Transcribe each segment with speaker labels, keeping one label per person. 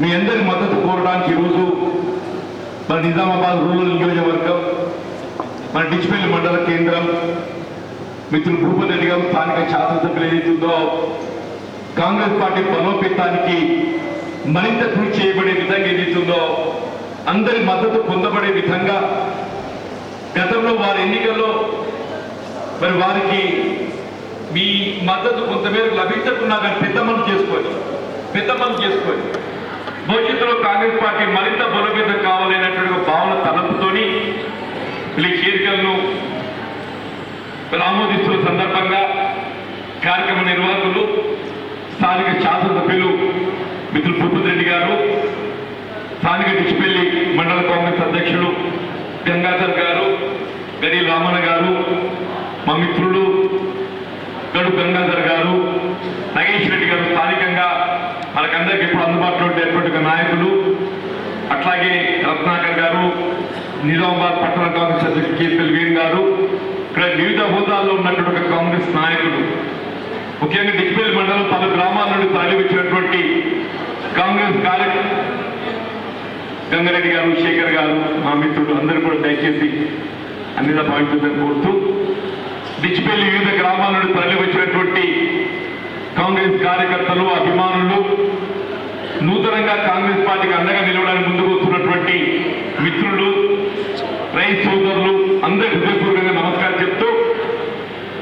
Speaker 1: మీ అందరి మద్దతు కోరడానికి ఈరోజు మన నిజామాబాద్ రూరల్ నియోజకవర్గం మన డిచ్పల్లి మండల కేంద్రం మిత్రులు భూపతి రెడ్డి గారు స్థానిక శాసనసభ్యులు ఏదైతుందో కాంగ్రెస్ పార్టీ బలోపేతానికి మరింత కృషి చేయబడే విధంగా ఏదైతుందో అందరి మద్దతు పొందబడే విధంగా గతంలో వారి ఎన్నికల్లో మరి వారికి మీ మద్దతు కొంతమేర లభించకుండా కానీ పెద్ద మనసు చేసుకోండి పెద్ద చేసుకోండి భవిష్యత్తులో కాంగ్రెస్ పార్టీ మరింత బలోపేతం కావాలనేటువంటి భావన తలపుతోని ఈ చేరికలను ఆమోదిస్తున్న సందర్భంగా కార్యక్రమ నిర్వాహకులు స్థానిక శాసనసభ్యులు మిత్రులు భూపతి రెడ్డి గారు స్థానిక డిచిపల్లి మండల కాంగ్రెస్ అధ్యక్షులు గంగాధర్ గారు గడి రామన్న గారు మా మిత్రులు గడు గంగాధర్ గారు నగేష్ రెడ్డి గారు స్థానికంగా మనకందరికి ఇప్పుడు అందుబాటులో ఉండేటువంటి నాయకులు అట్లాగే రత్నాకర్ గారు నిజామాబాద్ పట్టణ కాంగ్రెస్ అధ్యక్షుడు కేపీఎల్ వేణు గారు ఇక్కడ వివిధ హోదాల్లో ఉన్నటువంటి కాంగ్రెస్ నాయకులు ముఖ్యంగా డిజిపల్ మండలం పలు గ్రామాల నుండి తరలివచ్చినటువంటి కాంగ్రెస్ కార్య గంగారెడ్డి గారు శేఖర్ గారు మా మిత్రులు అందరూ కూడా దయచేసి అన్ని భావించాలని కోరుతూ డిచిపల్లి వివిధ గ్రామాల నుండి తరలివచ్చినటువంటి కాంగ్రెస్ కార్యకర్తలు అభిమానులు నూతనంగా కాంగ్రెస్ పార్టీకి అండగా నిలవడానికి ముందుకు వస్తున్నటువంటి మిత్రులు రైతు సోదరులు అందరి హృదయపూర్వకంగా నమస్కారం చెప్తూ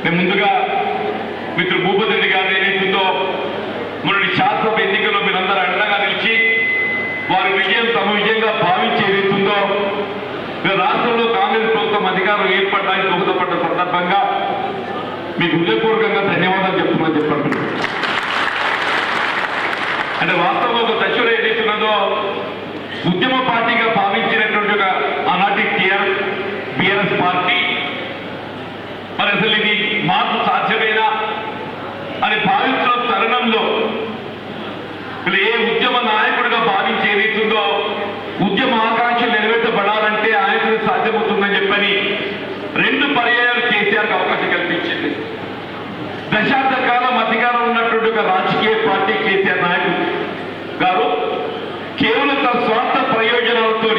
Speaker 1: నేను ముందుగా మిత్రుడు భూపతి రెడ్డి గారు ఏదైతుందో మొన్నటి శాసనసభ ఎన్నికల్లో మీరందరూ అండగా నిలిచి వారి విజయం తమ విజయంగా భావించి ఏదైతుందో రాష్ట్రంలో కాంగ్రెస్ ప్రభుత్వం అధికారం ఏర్పడడానికి దోహదపడ్డ సందర్భంగా మీకు హృదయపూర్వకంగా ధన్యవాదాలు చెప్తున్నా చెప్పండి అంటే వాస్తవంలో ఒక దశలో ఏదైతున్నదో ఉద్యమ పార్టీగా భావించినటువంటి ఒక ఆనాటి టీఆర్ బిఆర్ఎస్ పార్టీ మరి అసలు ఇది మార్పు సాధ్యమేనా అని భావించిన తరుణంలో ఏ ఉద్యమ నాయకుడిగా భావించి ఏదైతుందో ఉద్యమ ఆకాంక్ష నెరవేర్చబడాలంటే ఆయనకు సాధ్యమవుతుందని చెప్పని రెండు పర్యాయాలు దశాబ్ద కాలం అధికారం ఉన్నటువంటి ఒక రాజకీయ పార్టీ కేసీఆర్ నాయకుడు గారు కేవలం తన స్వార్థ ప్రయోజనాలతో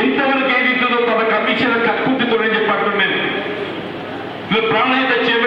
Speaker 1: ఎంతవరకు ఏదైతుందో తన కమిషన్ కక్కుతుందో అని చెప్పట్టు నేను ప్రాణహిత చేపట్టిన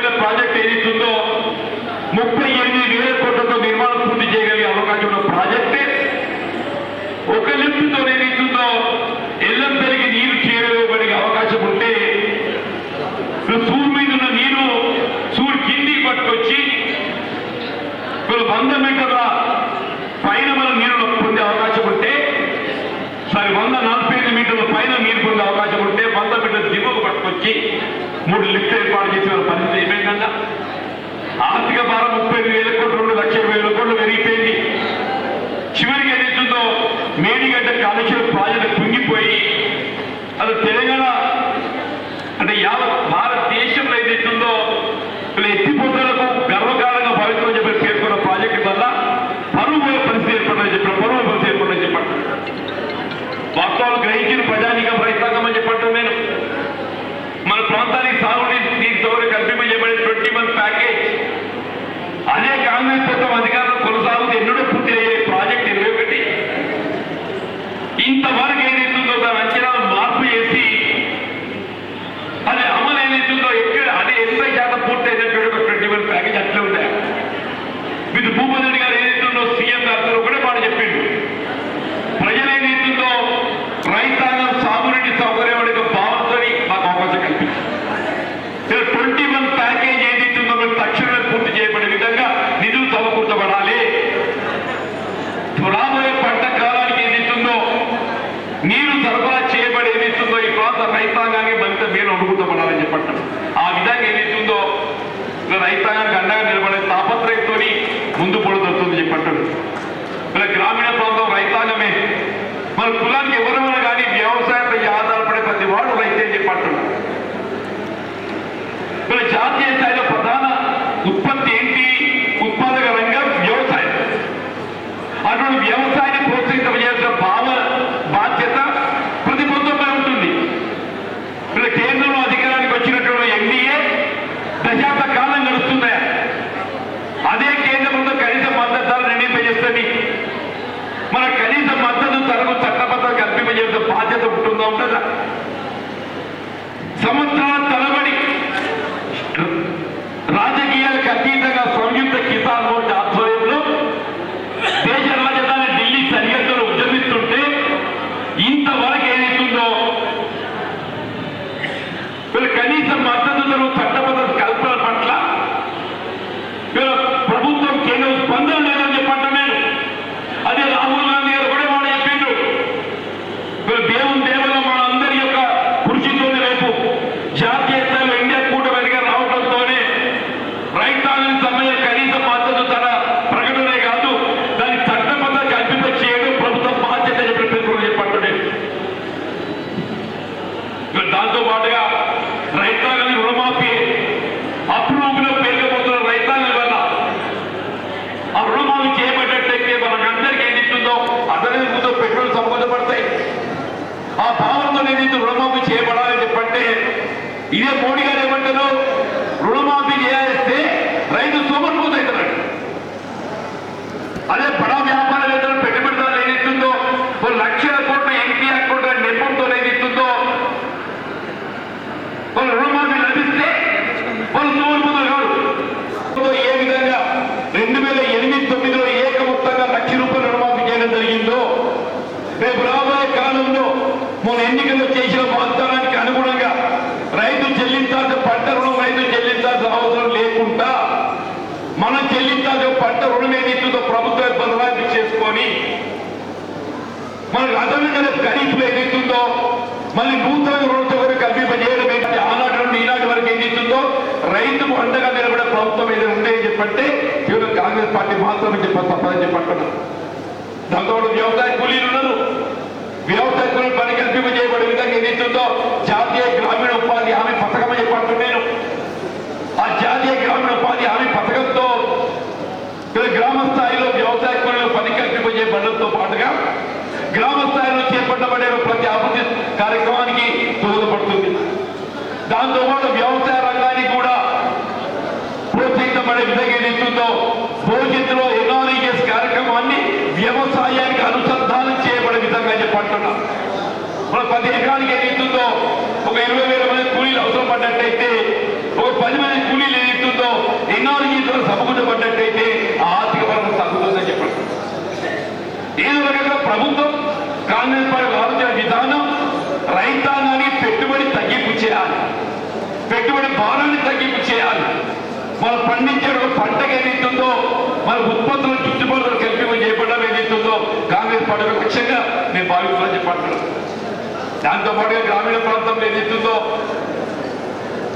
Speaker 1: ముందు పొడదొస్తుంది చెప్పంటారు మన గ్రామీణ ప్రాంతం రైతాంగమే. మన కులానికి ఎవరైనా కానీ వ్యవసాయంపై ఆధారపడే ప్రతి వాడు రైతే అని మన జాతీయ స్థాయి ప్రధాన ఉత్పత్తి ఏంటి ఉత్పాదక రంగం వ్యవసాయం అటువంటి వ్యవసాయాన్ని ప్రోత్సహించవలసిన భావ బాధ్యత ప్రతి ప్రభుత్వంపై ఉంటుంది ఇక్కడ కేంద్రంలో అధికారానికి వచ్చినటువంటి ఎన్డీఏ దశాబ్ద కాలం గడుస్తున్నాయా అదే కేంద్ర ప్రభుత్వం కనీస మద్దతు ధర నిర్ణయింపజేస్తుంది కనీస మద్దతు ధరకు చట్టబద్ధ కల్పింపజేసే బాధ్యత ఉంటుందా? ఉంటుందా సంవత్సరాల తరబడి రాజకీయాలకు అతీతంగా సంయుక్త కిసాన్ మోర్చా ఆధ్వర్యంలో దేశ రాజధాని ఢిల్లీ సరిహద్దులు ఉద్యమిస్తుంటే ఇంతవరకు ఏదైతుందో వీళ్ళు కనీస మద్దతు ధరకు చట్టబద్ధ కల్పన పట్ల వీళ్ళ ప్రభుత్వం కేంద్రం స్పందన లేదని చెప్పంట నేను అదే రాహుల్ గాంధీ గారు కూడా మాట చెప్పిండ్రు వీళ్ళు దేవుని దేవుల మన అందరి యొక్క కృషితోనే రేపు జాతీయ స్థాయిలో ఇండియా కూటమిగా రావడంతోనే రైతాంగానికి సంబంధించిన కనీస మద్దతు ధర ప్రకటనే కాదు దాన్ని చట్టబద్ధ కల్పింప చేయడం ప్రభుత్వం బాధ్యత అని చెప్పి పేర్కొన చెప్పండి నేను ఇక దాంతో పాటుగా రైతాంగానికి రుణమాఫీ అప్రూవ్లో పెరిగిపోతున్న రైతాంగం వల్ల ఆ రుణమాఫీ చేయబడ్డట్టయితే మనకందరికీ ఏది ఇస్తుందో అతని ముందు పెట్రోల్ సంబంధపడతాయి ఆ భావంతో ఏదైతే రుణమాఫీ చేయబడాలని చెప్పంటే ఇదే మోడీ గారు ఏమంటారు? రుణమాఫీ చేయాలిస్తే రైతు సోమరిపోతాడు అదే బడా వ్యాపారవేత్తలు పెట్టుబడిదారులు ఏదైతుందో ఓ లక్షల కోట్ల ఎంపీ అకౌంట్ నెపంతో ఏదైతుందో వాళ్ళు రుణమాఫీ లభిస్తే వాళ్ళు సోమరిపోతారు కాదు ఏ విధంగా రెండు వేల ఎనిమిది తొమ్మిదిలో ఏక మొత్తంగా లక్ష రూపాయల రుణమాఫీ చేయడం జరిగిందో రేపు రాబోయే కాలంలో మన ఎన్నికల్లో చేసిన వాగ్దానానికి అనుగుణంగా రైతు చెల్లించాల్సిన పంట రుణం రైతు చెల్లించాల్సిన అవసరం లేకుండా మనం చెల్లించాల్సిన పంట రుణం ఏదైతుందో ప్రభుత్వం బదలాయింపు చేసుకొని మనకు అదనంగా ఖరీఫ్లో ఏదైతుందో మళ్ళీ నూతన రుణ సౌకర్యం కల్పింపజేయడం ఏంటంటే ఆనాటి నుండి ఈనాటి వరకు ఏదైతుందో రైతుకు అండగా నిలబడే ప్రభుత్వం ఏదైనా ఉంటే చెప్పంటే కేవలం కాంగ్రెస్ పార్టీ మాత్రమే చెప్పారు తప్పదని చెప్పంటున్నాను దాంతో వ్యవసాయ కూలీలు ఉన్నారు. వ్యవసాయ కూలీలు పని కల్పింపజేయబడే విధంగా ఏదైతుందో జాతీయ గ్రామీణ ఉపాధి హామీ పథకం అని చెప్పంటున్నాను నేను. ఆ జాతీయ గ్రామీణ ఉపాధి హామీ పథకంతో గ్రామ స్థాయిలో వ్యవసాయ కూలీలు పని కల్పింపజేయబడడంతో పాటుగా గ్రామ స్థాయిలో చేపట్టబడే ప్రతి అభివృద్ధి కార్యక్రమానికి దోహదపడుతుంది దాంతోపాటు వ్యవసాయ రంగానికి కూడా ప్రోత్సహించబడే విధంగా ఏదైతుందో భవిష్యత్తులో ఎన్ఆర్ఈఎస్ కార్యక్రమాన్ని వ్యవసాయానికి అనుసంధానం చేయబడే విధంగా చెప్పంటున్నా మన పది ఎకరానికి ఏదైతుందో ఒక ఇరవై వేల మంది కూలీలు అవసరం పడ్డట్టయితే ఒక పది మంది కూలీలు ఏదైతుందో ఎన్ఆర్ఈ ద్వారా సమకూర్చబడ్డట్టయితే ఆ ఆర్థిక పరంగా తగ్గుతుందని చెప్పండి ఏదో రకంగా ప్రభుత్వం కాంగ్రెస్ పార్టీ ఆలోచన విధానం రైతాంగానికి పెట్టుబడి తగ్గింపు చేయాలి. పెట్టుబడి భారాన్ని తగ్గింపు చేయాలి. మనం పండించే ఒక పంటకు ఏదైతుందో మన ఉత్పత్తుల చుట్టుపక్కల కల్పింపు చేయబడడం ఏదైతుందో కాంగ్రెస్ పార్టీ లక్ష్యంగా నేను భావిస్తున్నాను చెప్పంటున్నాను దాంతో పాటుగా గ్రామీణ ప్రాంతంలో ఏదైతుందో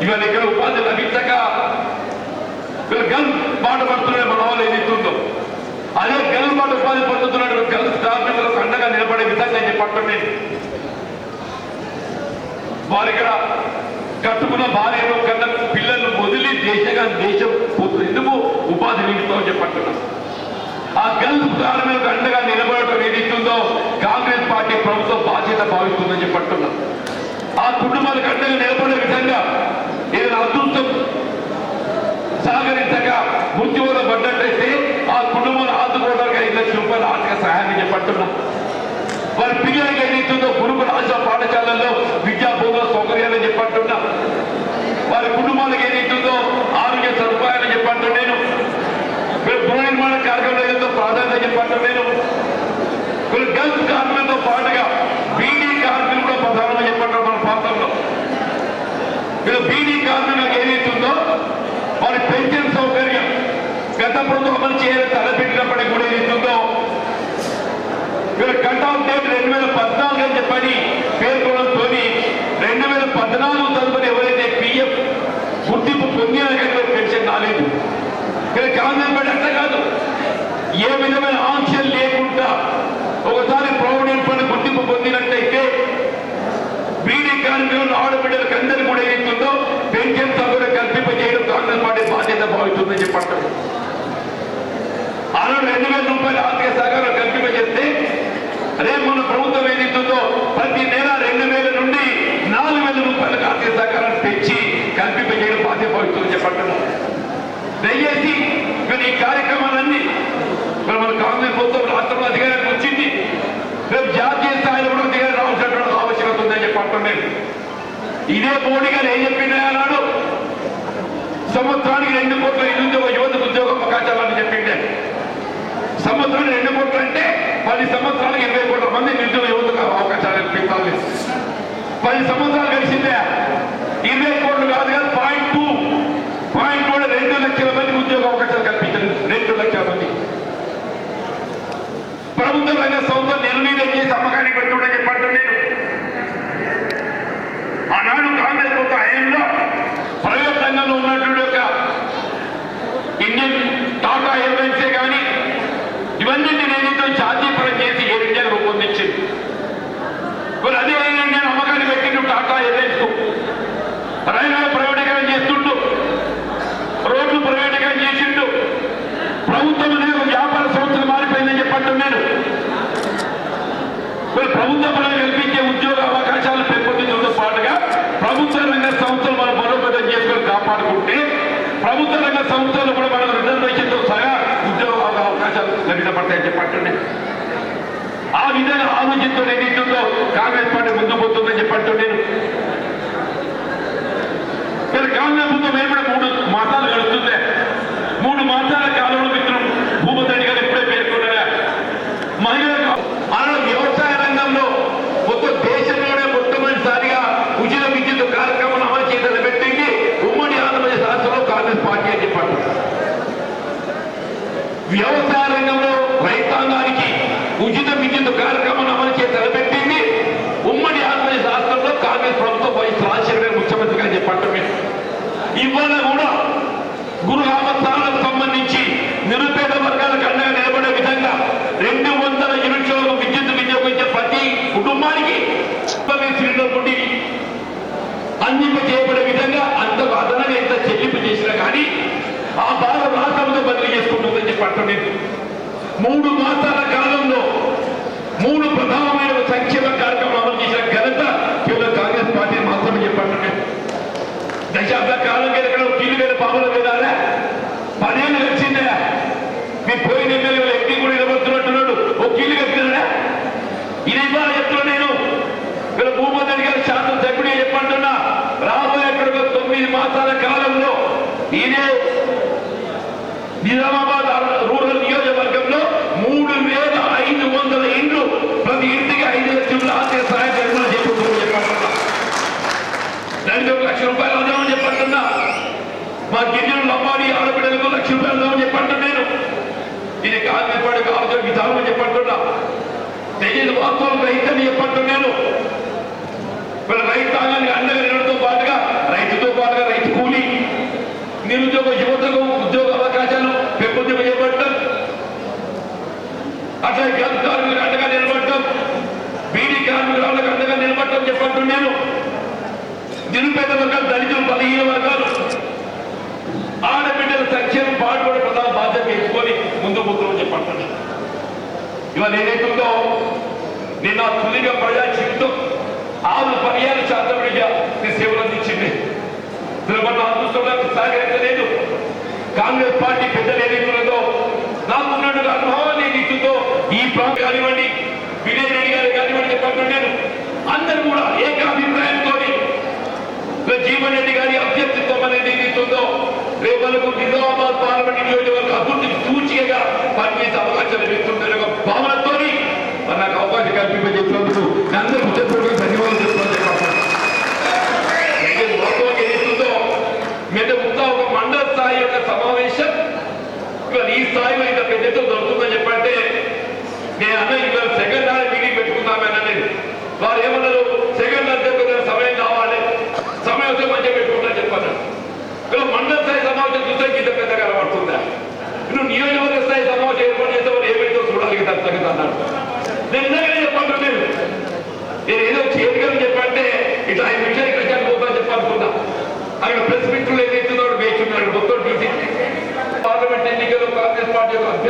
Speaker 1: ఇవాళ ఇక్కడ ఉపాధి లభించక వీళ్ళు గల్ బాట పడుతున్న మన వాళ్ళు ఏదైతుందో అదే గల్ ఉపాధి పొందుతున్నట్టు గల్ కార్మికులకు అండగా నిలబడే విధంగా చెప్పటం నేను వారు ఇక్కడ కట్టుకున్న భార్యలు కన్న పిల్లలు వదిలి దేశంగా దేశం పోతుంది. ఎందుకు? ఉపాధి నిమిత్తం చెప్పట్టున్నా ఆ గల్ఫ్ కార్మికులకు అండగా నిలబడటం ఏదైతుందో కాంగ్రెస్ పార్టీ ప్రభుత్వం బాధ్యత భావిస్తుందని చెప్పట్టున్నా ఆ కుటుంబాలకు అండగా నిలబడే విధంగా ఏదైనా అదృష్టం సహకరించక మృత్యువులో పడ్డట్టయితే ఆ ఆదుకోవడానికి ఐదు లక్షల రూపాయలు ఆర్థిక సహాయాన్ని చెప్పంటున్నా వారి పిల్లలకి ఏదైతుందో గురుకుల ఆశ పాఠశాలల్లో విద్యా బోధన సౌకర్యాలు చెప్పంటున్నా వారి కుటుంబాలకు ఏదైతుందో ఆరోగ్య సదుపాయాలు చెప్పంటూ నేను. గృహ నిర్మాణ కార్యక్రమంలో ఏదో ప్రాధాన్యత చెప్పంటూ నేను. వీళ్ళు గల్ఫ్ కార్మికులతో పాటుగా బీడీ కార్మికులు కూడా ప్రధానంగా చెప్పంటారు మన ప్రాంతంలో. వీళ్ళు బీడీ కార్మికులకు ఏదైతుందో వారి పెన్షన్ సౌకర్యం గత ప్రభుత్వం అమలు చేయాలని తలపెట్టినప్పటికీ కూడా ఏదైతుందో వీళ్ళ కట్ ఆఫ్ రెండు వేల పద్నాలుగు అని చెప్పని పేర్కొనడంతో రెండు వేల పద్నాలుగు తరపున ఎవరైతే పిఎఫ్ గుర్తింపు పొందిన పెన్షన్ రాలేదు. ఇక్కడ కాంగ్రెస్ పార్టీ అట్లా కాదు. ఏ విధమైన ఆంక్షలు లేకుండా ఒకసారి ప్రావిడెంట్ ఫండ్ గుర్తింపు పొందినట్టయితే బీడీ కార్మికులు ఆడబిడ్డలకు అందరికీ కూడా ఏదైతుందో పెన్షన్ సౌకర్యం కల్పింపజేయడం కాంగ్రెస్ పార్టీ బాధ్యత భావిస్తుందని చెప్పంటారు ఆనాడు రెండు వేల రూపాయల ఆర్థిక సహకారం కల్పింపజేస్తే రేపు మన ప్రభుత్వం వేదికతో ప్రతి నెల రెండు వేల నుండి నాలుగు వేల రూపాయలకు ఆర్థిక సహకారం తెచ్చి కల్పింపజేయడం బాధ్యత భవిష్యత్తు చెప్పటము దయచేసి కానీ ఈ కార్యక్రమాలన్నీ మరి మన కాంగ్రెస్ ప్రభుత్వం రాష్ట్రంలో అధికారానికి వచ్చింది. రేపు జాతీయ స్థాయిలో కూడా అధికారం రావాల్సినటువంటి ఆవశ్యకత ఉందని చెప్పటం నేను ఇదే మోడీ గారు ఏం చెప్పిండే అన్నాడు? సంవత్సరానికి రెండు కోట్ల నిరుద్యోగ యువతకు ఉద్యోగ అవకాశాలని చెప్పిండే. కోట్లు అంటే పది సంవత్సరాలకు ఇరవై కోట్ల మంది నిరుద్యోగ యువతకు అవకాశాలు కల్పించాలి పది సంవత్సరాలు కలిసిందే. ఇరవై కోట్లు కాదు కాదు పాయింట్ టూ. పాయింట్ టూ రెండు లక్షల మంది ఉద్యోగ అవకాశాలు కల్పించారు రెండు లక్షల మంది. ప్రభుత్వ రంగ సంస్థ నిర్ణయం చేసి అమ్మకానికి పెట్టుకుంటే చెప్పండి నేను ఆనాడు కాంగ్రెస్ ప్రభుత్వ హయాంలో ప్రైవేట్ రంగంలో ఉన్నటువంటి యొక్క ఇండియన్ టాటా ఎయిర్లైన్సే కానీ ఇవన్నీ ఛార్జీపురం చేసి ఏడు ఇండియాలు రూపొందించింది. మరి అదే ఇండియా అమ్మకాన్ని పెట్టిండు టాటా ఎయిర్లైన్స్కు రైల్వే ప్రైవేటీకరణ చేస్తుండు రోడ్లు ప్రైవేటీకరణ చేసిండు ప్రభుత్వం అనేది వ్యాపార సంస్థలు మారిపోయిందని చెప్పండి నేను మరి ప్రభుత్వ కల్పించే ఉద్యోగ అవకాశాలు పెంపొందించడంతో పాటుగా ప్రభుత్వ రంగ సంస్థలు మనం బలోపేతం చేసుకొని కాపాడుకుంటే ప్రభుత్వ రంగ సంస్థలు కూడా మనం రిజర్వేషన్ అవకాశాలు లభించబడతాయని చెప్పండి ఆ విధంగా ఆలోచనతో ఏదైతుందో కాంగ్రెస్ పార్టీ ముందు పోతుందని చెప్పంటూ నేను. మరి కాంగ్రెస్ ప్రభుత్వం ఏర్పడే మూడు మాసాలు గడుస్తుంది మూడు మాసాల కాలంలో మిత్రులు భూపతి గారు ఇప్పుడే పేర్కొన్నారా మహిళలకు అలా వ్యవసాయ రంగంలో మొత్తం దేశంలోనే మొట్టమొదటిసారిగా ఉచిత విద్యుత్ కార్యక్రమం అమలు చేయాలని పెట్టింది ఉమ్మడి ఆంధ్రప్రదేశ్ రాష్ట్రంలో కాంగ్రెస్ పార్టీ అని చెప్పారు వ్యవసాయ రంగంలో రైతాంగానికి ఉచిత విద్యుత్ కార్యక్రమం అమలు చేసి తలపెట్టింది ఉమ్మడి ఆంధ్రప్రదేశ్ రాష్ట్రంలో కాంగ్రెస్ ప్రభుత్వం వైఎస్ రాజశేఖర గారు ముఖ్యమంత్రిగా ఇవాళ కూడా గురు రామస్థానాలకు సంబంధించి నిరుపేద వర్గాలకు అండగా నిలబడే విధంగా రెండు వందల యూనిట్ల విద్యుత్ వినియోగించే ప్రతి కుటుంబానికి సిలిండర్ నుండి అందింప చేయబడే విధంగా అంత అదనంగా ఎంత చెల్లింపు చేసినా కానీ ఆ బాధ రాష్ట్రంతో బదిలీ చేసుకుంటుందని చెప్పి మూడు మాసాల కాలంలో మూడు ప్రధానమైన సంక్షేమ కార్యక్రమం అమలు చేసిన ఘనత కేవలం కాంగ్రెస్ పార్టీ మాత్రమే చెప్పండి దశాబ్ద కాలం ఎక్కడ కీలు వేల పాముల వేదాలే పదేళ్ళు వచ్చిందే మీ పోయిన ఎమ్మెల్యేలు ఎంపీ కూడా నిలబడుతున్నట్టున్నాడు. ఓ కీలు కట్టినాడా ఇది ఇవాళ చెప్తున్నా నేను. ఇక్కడ భూపతి గారి శాసన సభ్యుడే చెప్పంటున్నా. రాబోయే అక్కడ తొమ్మిది మాసాల కాలంలో ఇదే నిజామాబాద్ రూరల్ నియోజకవర్గంలో మూడు వేల ఐదు వందల ఇండ్లు ప్రతి ఇంటికి ఐదు లక్షల ఆర్థిక సహాయం నిర్మాణం చేపడుతుందని చెప్పంటున్నా దానికి ఒక లక్ష రూపాయలు అందామని చెప్పంటున్నా మా గిరిజనులు అమ్మాడి ఆడపిల్లలకు లక్ష రూపాయలు అందామని చెప్పంటున్నా నేను ఇది కాంగ్రెస్ పార్టీ ఆలోచన విధానం అని చెప్పంటున్నా ప్రభుత్వం వాస్తవం రైతని చెప్పంటున్నాను. వీళ్ళ రైతాంగానికి అండగా నిలడంతో పాటుగా రైతుతో పాటుగా రైతు కూలి నిరుద్యోగ యువతకు ఉద్యోగ అవకాశాలు పెంపొందింపజేయబడటం అట్లా గ్యాస్ కార్మికులకు అండగా నిలబడటం బీడీ కార్మికులకు అండగా నిలబడటం చెప్పంటున్నాను. నిరుపేద వర్గాలు దళితులు బలహీన వర్గాలు ఆడబిడ్డల సంక్షేమం పాటుపడే ప్రధాన బాధ్యత ఎంచుకొని ముందు ముందు చెప్పంటున్నాను. ఇవాళ ఏదైతుందో నిన్న తుదిగా ప్రజా జీవితం ఆరు పర్యాలు శాస్త్రపడిగా నీ సేవలు అందించింది. తిరుమల అదృష్టంలో సహకరించలేదు కాంగ్రెస్ పార్టీ పెద్దలు ఏదైతున్నదో నాకున్నట్టు అనుభవాన్ని ఏదైతుందో ఈ ప్రాంతం కానివ్వండి విజయ్ రెడ్డి గారు కానివ్వండి చెప్పండి అందరూ కూడా ఏకాభిప్రాయంతో జీవన్ రెడ్డి గారి అభ్యర్థిత్వం అనేది ఏదైతుందో రేపలకు నిజామాబాద్ పార్లమెంట్ నియోజకవర్గ అభివృద్ధి సూచికగా పనిచేసే అవకాశం లభిస్తుందనే భావన నాకు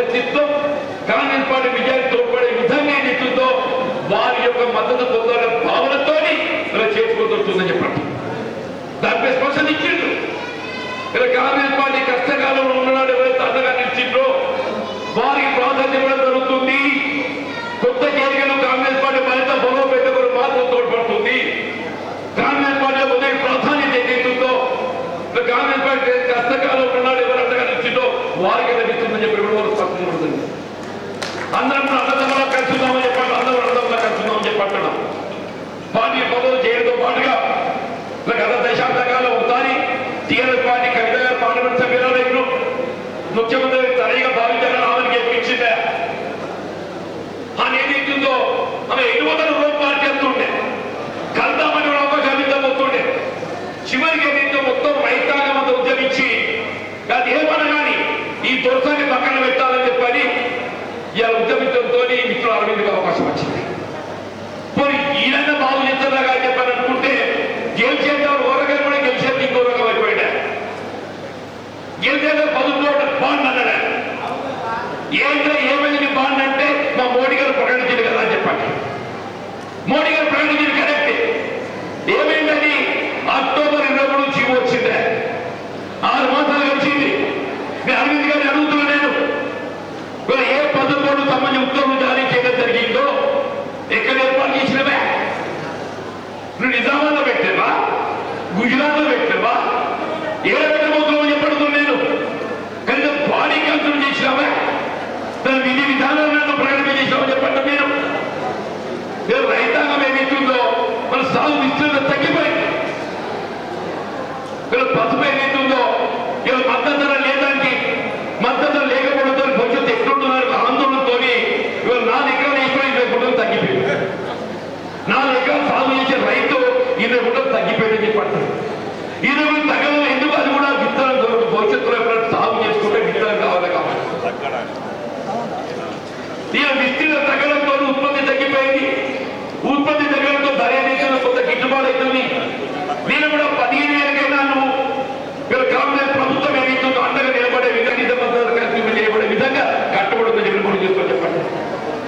Speaker 1: ప్రయత్నిస్తూ కాంగ్రెస్ పార్టీ విజయానికి తోడ్పడే విధంగా నిధులతో వారి యొక్క మద్దతు పొందాల భావనతో ఇలా చెప్పండి. దానిపై స్పష్టత ఇచ్చిండు ఇలా కాంగ్రెస్ పార్టీ కష్టకాలంలో ఉన్నవాడు ఎవరైతే అండగా నిలిచిండ్రో వారికి ప్రాధాన్యం ఇవ్వడం జరుగుతుంది. కొత్త కేరికలు కాంగ్రెస్ పార్టీ మరింత బలం పెట్టకుండా మాత్రం తోడ్పడుతుంది. కాంగ్రెస్ పార్టీ ఉదయం ప్రాధాన్యత ఏదైతుందో కాంగ్రెస్ పార్టీ కష్టకాలంలో ఉన్నవాడు ఎవరు అండగా నిలిచిందో వారికి కలిసి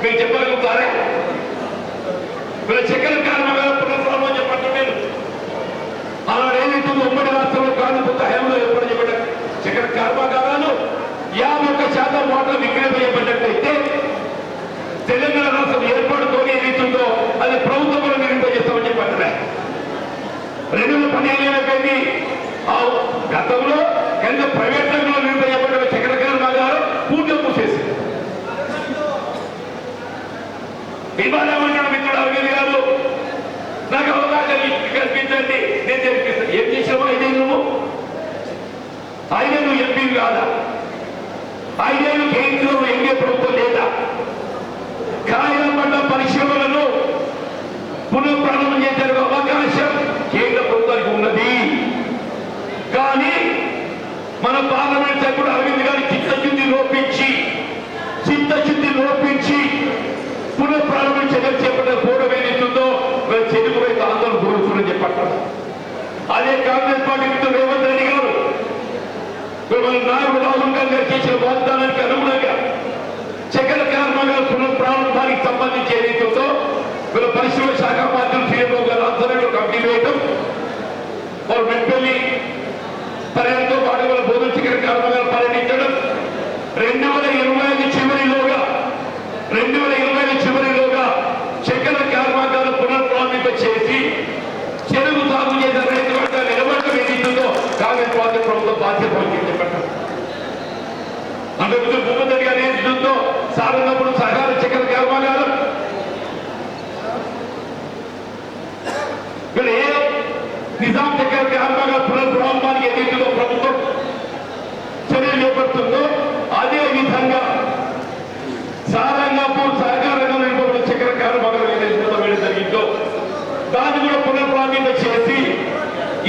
Speaker 1: మీరు చెప్పగలుగుతారా మీరు చక్కెర కారణంగా పునఃప్రారంభం చెప్పట్టు నేను ఆనాడు ఏదైతే ఉమ్మడి రాష్ట్రంలో కాంగ్రెస్ హయాంలో ఏర్పాటు చేయబడ్డ చక్కెర కర్మాగారాలు యాభై ఒక్క శాతం వాటర్ విక్రయం తెలంగాణ రాష్ట్రం ఏర్పాటుతో ఏదైతుందో అది ప్రభుత్వంలో నిర్మింపజేస్తామని చెప్పండి రెండు వేల పదిహేను ఆ గతంలో కనుక ప్రైవేట్ రంగంలో నిర్మింపజేయబడిన ఇవాళ ఏమంటాడు మిత్రుడు గారు. నాకు అవకాశం కల్పించండి. నేను తెలిపిస్తాను ఏం చేసావు ఐదేళ్ళు నువ్వు? ఐదేళ్ళు ఎంపీ కాదా? ఐదేళ్ళు కేంద్రంలో ఎన్డీఏ ప్రభుత్వం లేదా? కాయలపడ్డ పరిశ్రమలను పునఃప్రారంభం చేసే అవకాశం కేంద్ర ప్రభుత్వానికి ఉన్నది. కానీ మన పార్లమెంట్ సభ్యుడు అరవింద్ గారి చిత్తశుద్ధి లోపించి చిత్తశుద్ధి లోపించి పునఃప్రారంభం చర్యలు చేపట్టిన పూర్వం ఏదైతుందో మరి చెరుకు ఆందోళన గురుస్తుందని చెప్పట్టారు అదే కాంగ్రెస్ పార్టీ రేవంత్ రెడ్డి గారు మరి నాయకుడు రాహుల్ గాంధీ గారు చేసిన వాగ్దానానికి అనుగుణంగా చక్కెర కర్మాగార పునఃప్రారంభానికి సంబంధించి ఏదైతుందో వీళ్ళ పరిశ్రమ శాఖ మంత్రులు సీఎంఓ గారు ఆధ్వర్యంలో కమిటీ వేయడం వారు మెట్పల్లి పర్యటనతో పాటు వాళ్ళ బోధన చక్కెర కర్మాగారం పర్యటించడం రెండు వేల ఇరవై ఐదు చివరిలోగా రెండు వేల ఇరవై ఐదు చివరిలోగా చక్కెర కర్మాగారం పునఃప్రారంభింప చేసి చెరుకు సాగు చేసే రైతు వర్గ నిలబడటం ఏదైతుందో కాంగ్రెస్ పార్టీ ప్రభుత్వం బాధ్యత వహించింది చెప్పంటారు అందుకు భూపతి గారు ఏం చూస్తుందో సహకార చక్కెర కర్మాగారం ఇక్కడ ఏ నిజాం ఏదైతుందో ప్రభుత్వం చర్యలు చేపడుతుందో అదే విధంగా సారంగాపూర్ సహకారంగా నిర్వహించబడిన చక్కెర కర్మాగారం ఏదైతే వేయడం జరిగిందో దాన్ని కూడా పునఃప్రారంభ చేసి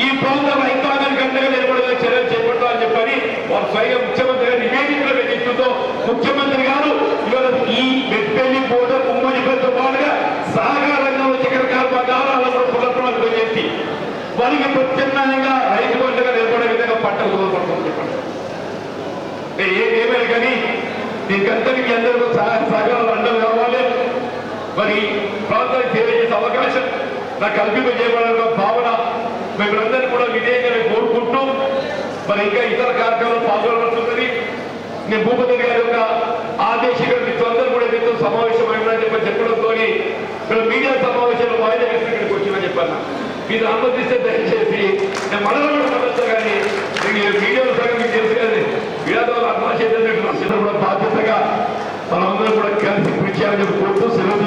Speaker 1: ఈ ప్రాంత రైతాంగానికి అండగా నిలబడేలా చర్యలు చేపట్టాలని చెప్పని వారు స్వయంగా ముఖ్యమంత్రి గారు నివేదికలు వెళ్తుందో ముఖ్యమంత్రి గారు ఇవాళ ఈ మెట్పల్లి బోధ ఉమ్మడిపల్లితో పాటుగా సహకార రంగంలో చక్కెర కర్మాగారాలను కూడా పునఃప్రారంభం చేసి వారికి ప్రత్యామ్నాయంగా రైతు పండుగ నిలబడే విధంగా పంటలు కుదరపడుతుంది చెప్పండి ఏమైనా కానీ దీనికంతటి అందరూ అందరికీ సహాయ సహకారాలు అండలు కావాలి. మరి ప్రాంతానికి సేవ చేసే అవకాశం నాకు కల్పింపజేయబడాలన్న భావన మిమ్మల్ని కూడా విజయంగా కోరుకుంటూ మరి ఇంకా ఇతర కార్యక్రమాలు పాల్గొనవలసింది నేను భూపతి గారి యొక్క ఆదేశిక మీతో కూడా మీతో సమావేశం అయినా చెప్పి చెప్పడంతో మీడియా సమావేశంలో వాయిదా వేసి ఇక్కడికి వచ్చిందని చెప్పాను మీరు అనుమతిస్తే దయచేసి నేను మనలో కానీ మీడియా సగం మీకు తెలుసు కానీ మీడియాతో అర్థం కూడా బాధ్యతగా కూడా కలిసి పిలిచామని చెప్పి కోరుతూ సెలవు